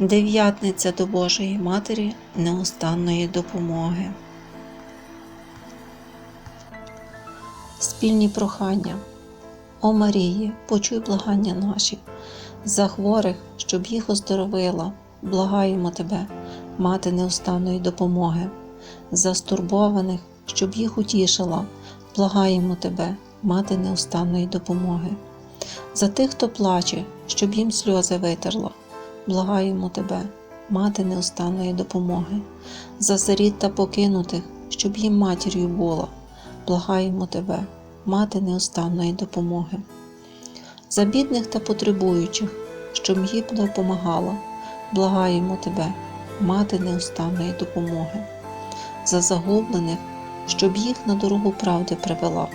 Дев'ятниця до Божої Матері неустанної допомоги. Спільні прохання. О Марії, почуй благання наші, за хворих, щоб їх оздоровила, благаємо Тебе, мати неустанної допомоги, за стурбованих, щоб їх утішила, благаємо Тебе, мати неустанної допомоги, за тих, хто плаче, щоб їм сльози витерла, благаємо Тебе, мати неустанної допомоги, за сиріт та покинутих, щоб їм матір'ю була, благаємо Тебе, мати неустанної допомоги, за бідних та потребуючих, щоб їм допомагала, благаємо Тебе, мати неустанної допомоги, за загублених, щоб їх на дорогу правди привела,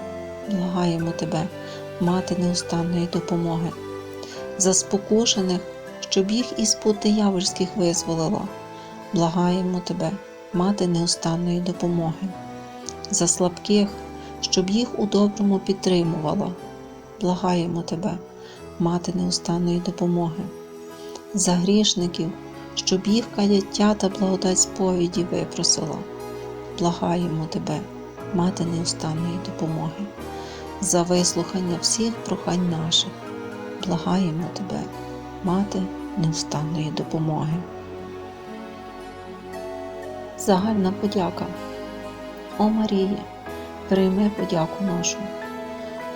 благаємо Тебе, мати неустанної допомоги, за спокушених, щоб їх із пут диявольських визволила, благаємо Тебе, мати неустанної допомоги, за слабких, щоб їх у доброму підтримувала, благаємо Тебе, мати неустанної допомоги, за грішників, щоб їх каяття та благодать сповіді випросила, благаємо Тебе, мати неустанної допомоги, за вислухання всіх прохань наших, благаємо Тебе, мати неустанної допомоги. Загальна подяка. О Марія, прийми подяку нашу.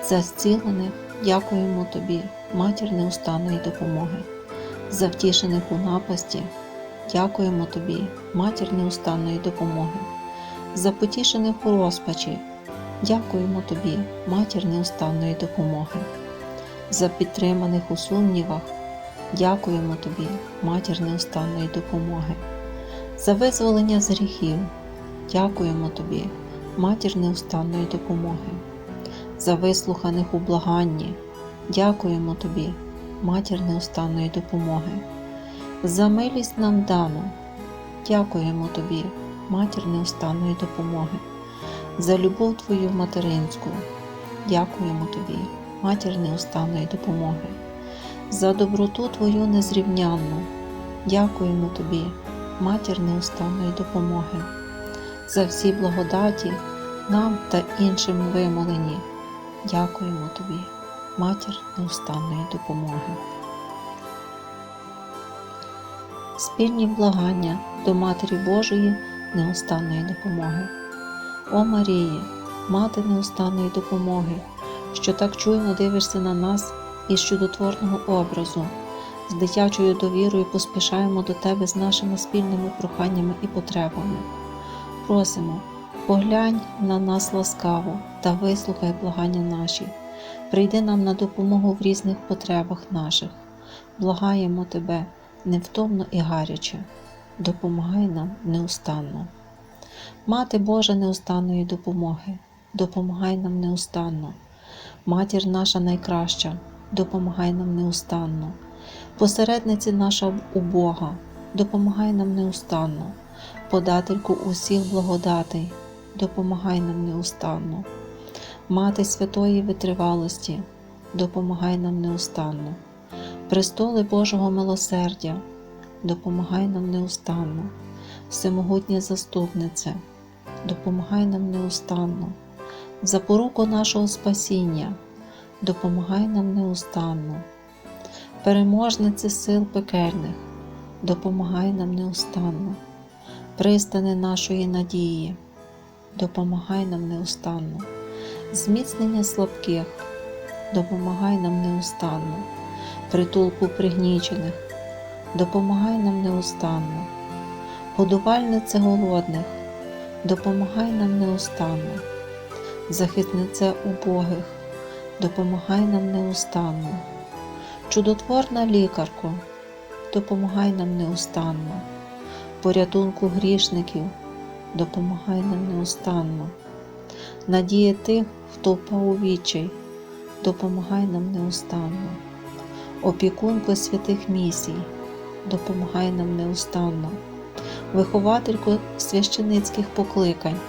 За зцілених дякуємо Тобі, матір неустанної допомоги. За втішених у напасті дякуємо Тобі, матір неустанної допомоги. За потішених у розпачі дякуємо Тобі, матір неустанної допомоги. За підтриманих у сумнівах дякуємо Тобі, матір неустанної допомоги. За визволення з гріхів дякуємо Тобі, матір неустанної допомоги. За вислуханих у благанні дякуємо Тобі, матір неустанної допомоги. За милість нам дану дякуємо Тобі, матір неустанної допомоги. За любов Твою материнську дякуємо Тобі, матір неустанної допомоги. За доброту Твою незрівнянну дякуємо Тобі, матір неустанної допомоги. За всі благодаті нам та іншим вимолені. Дякуємо Тобі, матір неустанної допомоги. Спільні благання до Матері Божої неустанної допомоги. О Марії, мати неустанної допомоги, що так чуйно дивишся на нас із чудотворного образу, з дитячою довірою поспішаємо до Тебе з нашими спільними проханнями і потребами. Просимо, поглянь на нас ласкаво та вислухай благання наші. Прийди нам на допомогу в різних потребах наших. Благаємо Тебе невтомно і гаряче, допомагай нам неустанно. Мати Божа неустанної допомоги, допомагай нам неустанно. Матір наша найкраща, допомагай нам неустанно. Посередниці наша у Бога, допомагай нам неустанно. Подательку усіх благодатей, допомагай нам неустанно. Мати святої витривалості, допомагай нам неустанно. Престоли Божого милосердя, допомагай нам неустанно. Всемогутня заступниця, допомагай нам неустанно. Запоруку нашого спасіння, допомагай нам неустанно. Переможниці сил пекельних, допомагай нам неустанно. Пристани нашої надії, допомагай нам неустанно. Зміцнення слабких, допомагай нам неустанно. Притулку пригнічених, допомагай нам неустанно. Годувальнице голодних, допомагай нам неустанно. Захиснице убогих, допомагай нам неустанно. Чудотворна лікарко, допомагай нам неустанно. Порятунку грішників, допомагай нам неустанно. Надія тих, хто впав у відчай, допомагай нам неустанно. Опікунко святих місій, допомагай нам неустанно. Вихователько священицьких покликань,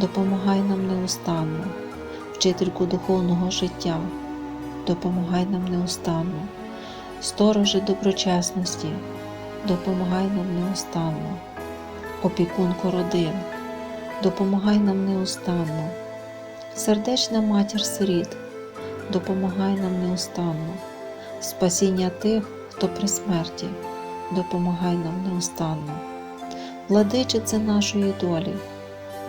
допомагай нам неустанно, вчительку духовного життя, допомагай нам неустанно, сторожи доброчесності, допомагай нам неустанно. Опікунко родин, допомагай нам неустанно. Сердечна матір сиріт, допомагай нам неустанно. Спасіння тих, хто при смерті, допомагай нам неустанно. Владичице нашої долі,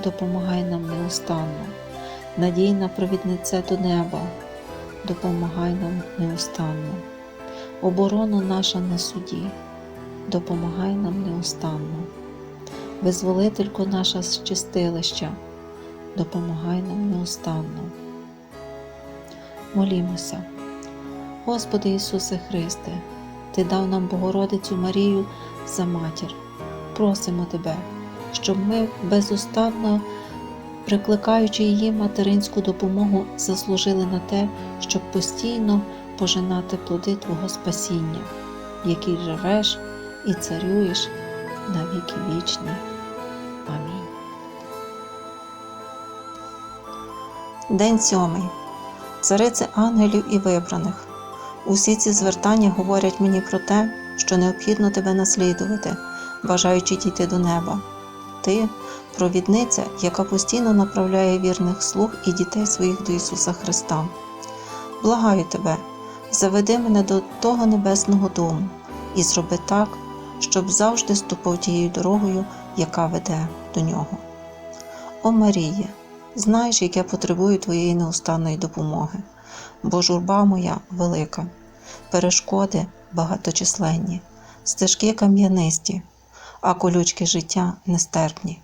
допомагай нам неустанно. Надійна провідниця до неба, допомагай нам неустанно. Оборону наша на суді, допомагай нам неустанно. Визволителько наша з чистилища, допомагай нам неустанно. Молімося. Господи Ісусе Христе, Ти дав нам Богородицю Марію за матір. Просимо Тебе, щоб ми безустанно, прикликаючи її материнську допомогу, заслужили на те, щоб постійно пожинати плоди Твого спасіння, в якій живеш і царюєш на віки вічні. Амінь. День сьомий. Царице ангелів і вибраних. Усі ці звертання говорять мені про те, що необхідно тебе наслідувати, бажаючи дійти до неба. Ти провідниця, яка постійно направляє вірних слуг і дітей своїх до Ісуса Христа. Благаю тебе, заведи мене до того небесного дому і зроби так, щоб завжди ступав тією дорогою, яка веде до нього. О Маріє, знаєш, як я потребую твоєї неустанної допомоги, бо журба моя велика, перешкоди багаточисленні, стежки кам'янисті, а колючки життя нестерпні.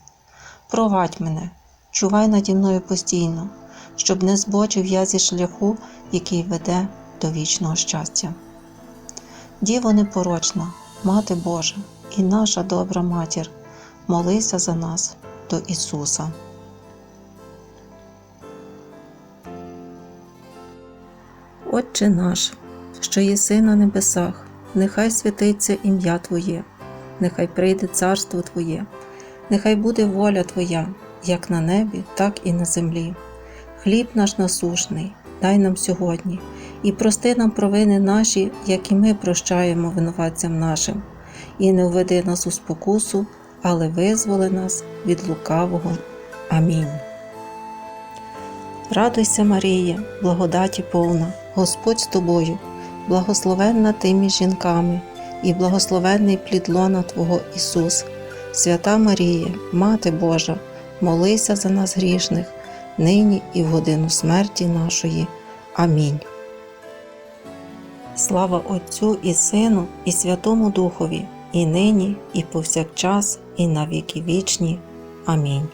Провадь мене, чувай наді мною постійно, щоб не збочив я зі шляху, який веде до вічного щастя. Діво непорочна, Мати Божа і наша добра матір, молися за нас до Ісуса. Отче наш, що єси на небесах, нехай святиться ім'я Твоє, нехай прийде царство Твоє, нехай буде воля Твоя, як на небі, так і на землі. Хліб наш насушний, дай нам сьогодні, і прости нам провини наші, як і ми прощаємо винуватцям нашим, і не введи нас у спокусу, але визволи нас від лукавого. Амінь. Радуйся, Марія, благодаті повна, Господь з тобою, благословенна ти між жінками, і благословенний плід лона Твого Ісус. Свята Марія, Мати Божа, молися за нас грішних, нині і в годину смерті нашої. Амінь. Слава Отцю і Сину, і Святому Духові, і нині, і повсякчас, і на віки вічні. Амінь.